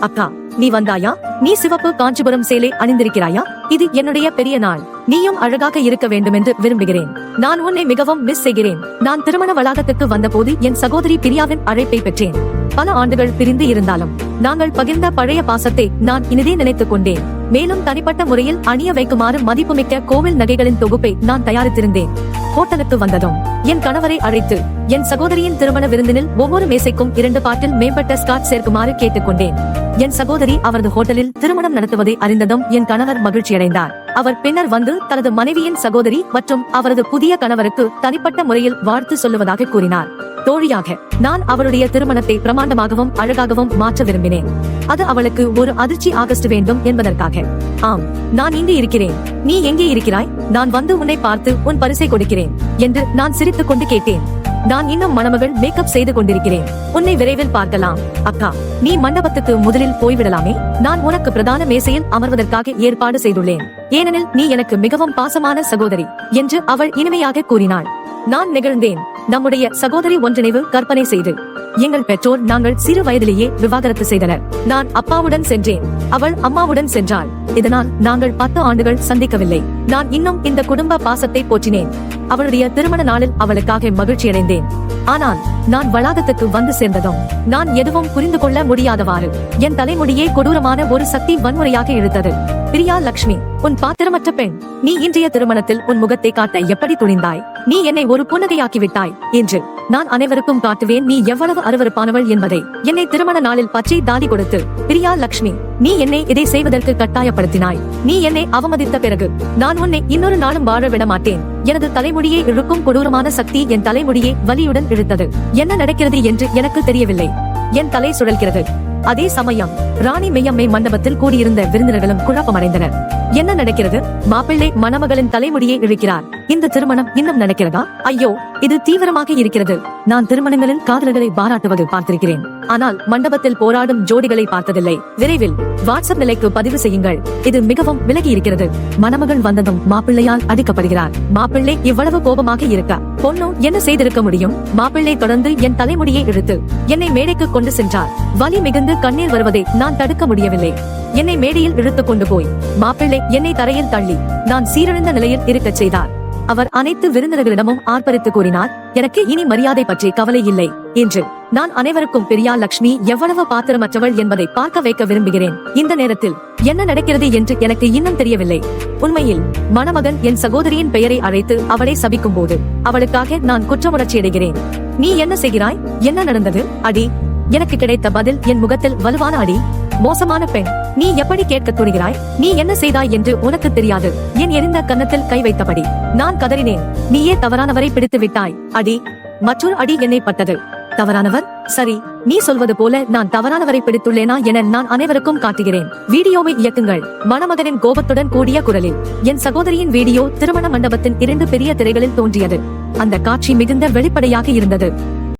அக்கா நீ வந்தாயா? நீ சிவப்பு காஞ்சிபுரம் சேலை அணிந்திருக்கிறாயா? இது என்னுடைய பெரிய நாள். நீயும் அழகாக இருக்க வேண்டும் என்று விரும்புகிறேன். நான் உன்னை மிகவும் மிஸ் செய்கிறேன். நான் திருமண வளாகத்துக்கு வந்தபோது என் சகோதரி பிரியாவின் அழைப்பை பெற்றேன். பல ஆண்டுகள் பிரிந்து இருந்தாலும் நாங்கள் பகிர்ந்த பழைய பாசத்தை நான் இனிதே நினைத்துக் கொண்டேன். மேலும் தனிப்பட்ட முறையில் அணிய வைக்குமாறு மதிப்புமிக்க கோவில் நகைகளின் தொகுப்பை நான் தயாரித்திருந்தேன். ஹோட்டலுக்கு வந்ததும் என் கணவரை அழைத்து என் சகோதரியின் திருமண விருந்தினில் ஒவ்வொரு மேசைக்கும் இரண்டு பாட்டில் மேம்பட்ட ஸ்காட் சேர்க்குமாறு கேட்டுக்கொண்டேன். என் சகோதரி அவரது ஹோட்டலில் திருமணம் நடத்துவதை அறிந்ததும் என் கணவர் மகிழ்ச்சியடைந்தார். அவர் பின்னர் வந்து தனது மனைவியின் சகோதரி மற்றும் அவரது புதிய கணவருக்கு தனிப்பட்ட முறையில் வாழ்த்து சொல்லுவதாக கூறினார். தோழியாக நான் அவளுடைய திருமணத்தை பிரமாண்டமாகவும் அழகாகவும் மாற்ற விரும்பினேன். அது அவளுக்கு ஒரு அதிர்ச்சி ஆகஸ்ட் வேண்டும் என்பதற்காக. ஆம் நான் இங்கு இருக்கிறேன். நீ எங்கே இருக்கிறாய்? நான் வந்து உன்னை பார்த்து உன் பரிசை கொடுக்கிறேன் என்று நான் சிரித்துக் கொண்டு கேட்டேன். நான் இன்னும் மணமகள் மேக்கப் செய்து கொண்டிருக்கிறேன். உன்னை விரைவில் பார்க்கலாம். அக்கா நீ மண்டபத்துக்கு முதலில் போய்விடலாமே? நான் உனக்கு பிரதான மேசையில் அமர்வதற்காக ஏற்பாடு செய்துள்ளேன். ஏனெனில் நீ எனக்கு மிகவும் பாசமான சகோதரி என்று அவள் இனிமையாக கூறினாள். நான் நிகழ்ந்தேன். நம்முடைய சகோதரி ஒன்றிணைவு கற்பனை செய்து. எங்கள் பெற்றோர் நாங்கள் சிறு வயதிலேயே விவாகரத்து செய்தனர். நான் அப்பாவுடன் சென்றேன். அவள் அம்மாவுடன் சென்றாள். இதனால் நாங்கள் பத்து ஆண்டுகள் சந்திக்கவில்லை. நான் இன்னும் இந்த குடும்ப பாசத்தை போற்றினேன். அவளுடைய திருமண நாளில் அவளுக்காக மகிழ்ச்சியடைந்தேன் ஆனால் நான் வளாகத்துக்கு வந்து சேர்ந்ததும் நான் எதுவும் புரிந்து கொள்ள முடியாதவாறு என் தலைமுடியே கொடூரமான ஒரு சக்தி வன்முறையாக இழுத்தது. பிரியா லக்ஷ்மி உன் பாத்திரமற்ற பெண். நீ இன்றைய திருமணத்தில் உன் முகத்தை காட்ட எப்படி துணிந்தாய்? நீ என்னை ஒரு புன்னகையாக்கி விட்டாய் என்று நான் அனைவருக்கும் காட்டுவேன். நீ எவ்வளவு அருவருப்பானவள் என்பதை. என்னை திருமண நாளில் பச்சை தாதி கொடுத்து பிரியா லக்ஷ்மி நீ என்னை இதை செய்வதற்கு கட்டாயப்படுத்தினாய். நீ என்னை அவமதித்த பிறகு நான் உன்னை இன்னொரு நாளும் வாழ விட மாட்டேன். எனது தலைமுடியை இழுக்கும் கொடூரமான சக்தி என் தலைமுடியை வலியுடன் இழுத்தது. என்ன நடக்கிறது என்று எனக்கு தெரியவில்லை. என் தலை சுழல்கிறது. அதே சமயம் ராணி மெய்யம்மை மண்டபத்தில் கூடியிருந்த விருந்தினர்களும் குழப்பமடைந்தனர். என்ன நடக்கிறது? மாப்பிள்ளை மணமகளின் தலைமுடியை இழுக்கிறார். இந்த திருமணம் இன்னும் நடக்கிறதா? ஐயோ இது தீவிரமாக இருக்கிறது. நான் திருமணங்களில் காதலர்களை பாராட்டுவது பார்த்திருக்கிறேன். ஆனால் மண்டபத்தில் போராடும் ஜோடிகளை பார்த்ததில்லை. விரைவில் வாட்ஸ்அப் நிலைக்கு பதிவு செய்யுங்கள். இது மிகவும் விலகி இருக்கிறது மணமகள் வந்ததும் மாப்பிள்ளையால் அடிக்கப்படுகிறார். மாப்பிள்ளை இவ்வளவு கோபமாக இருக்க பொண்ணு என்ன செய்திருக்க முடியும்? மாப்பிள்ளை தொடர்ந்து என் தலைமுடியை இழுத்து என்னை மேடைக்கு கொண்டு சென்றார். வலி மிகுந்து கண்ணீர் வருவதை நான் தடுக்க முடியவில்லை. என்னை மேடையில் இழுத்துக் கொண்டு போய் மாப்பிள்ளை என்னை தரையில் தள்ளி நான் சீரழிந்த நிலையில் இருக்கச் செய்தார். அவர் அனைத்து விருந்தினர்களிடமும் ஆர்ப்பரித்து கூறினார் எனக்கு இனி மரியாதை பற்றி கவலை இல்லை என்று. நான் அனைவருக்கும் பெரியா லக்ஷ்மி எவ்வளவு பாத்திரமற்றவள் என்பதை பார்க்க வைக்க விரும்புகிறேன். இந்த நேரத்தில் என்ன நடக்கிறது என்று எனக்கு இன்னும் தெரியவில்லை. உண்மையில் மணமகன் என் சகோதரியின் பெயரை அழைத்து அவளை சபிக்கும் போது அவளுக்காக நான் குற்றமுணர்ச்சி அடைகிறேன் நீ என்ன செய்கிறாய்? என்ன நடந்தது? அடி எனக்கு கிடைத்த பதில் என் முகத்தில் வலுவான அடி. மோசமான பெண். நீ எப்படி கேட்க துணிகிறாய் நீ என்ன செய்தாய் என்று உனக்கு தெரியாது. என் எரிந்த கன்னத்தில் கை வைத்தபடி நான் கதறினேன். நீயே தவறானவரை பிடித்து விட்டாய். அடி மற்றொரு அடி என்னை பட்டது. தவறானவர்? சரி நீ சொல்வது போல நான் தவறானவரை பிடித்துள்ளேனா என நான் அனைவருக்கும் காட்டுகிறேன். வீடியோவை இயக்குங்கள். மணமகனின் கோபத்துடன் கூடிய குரலில். என் சகோதரியின் வீடியோ திருமண மண்டபத்தின் இரண்டு பெரிய திரைகளில் தோன்றியது. அந்த காட்சி மிகுந்த வெளிப்படையாக இருந்தது.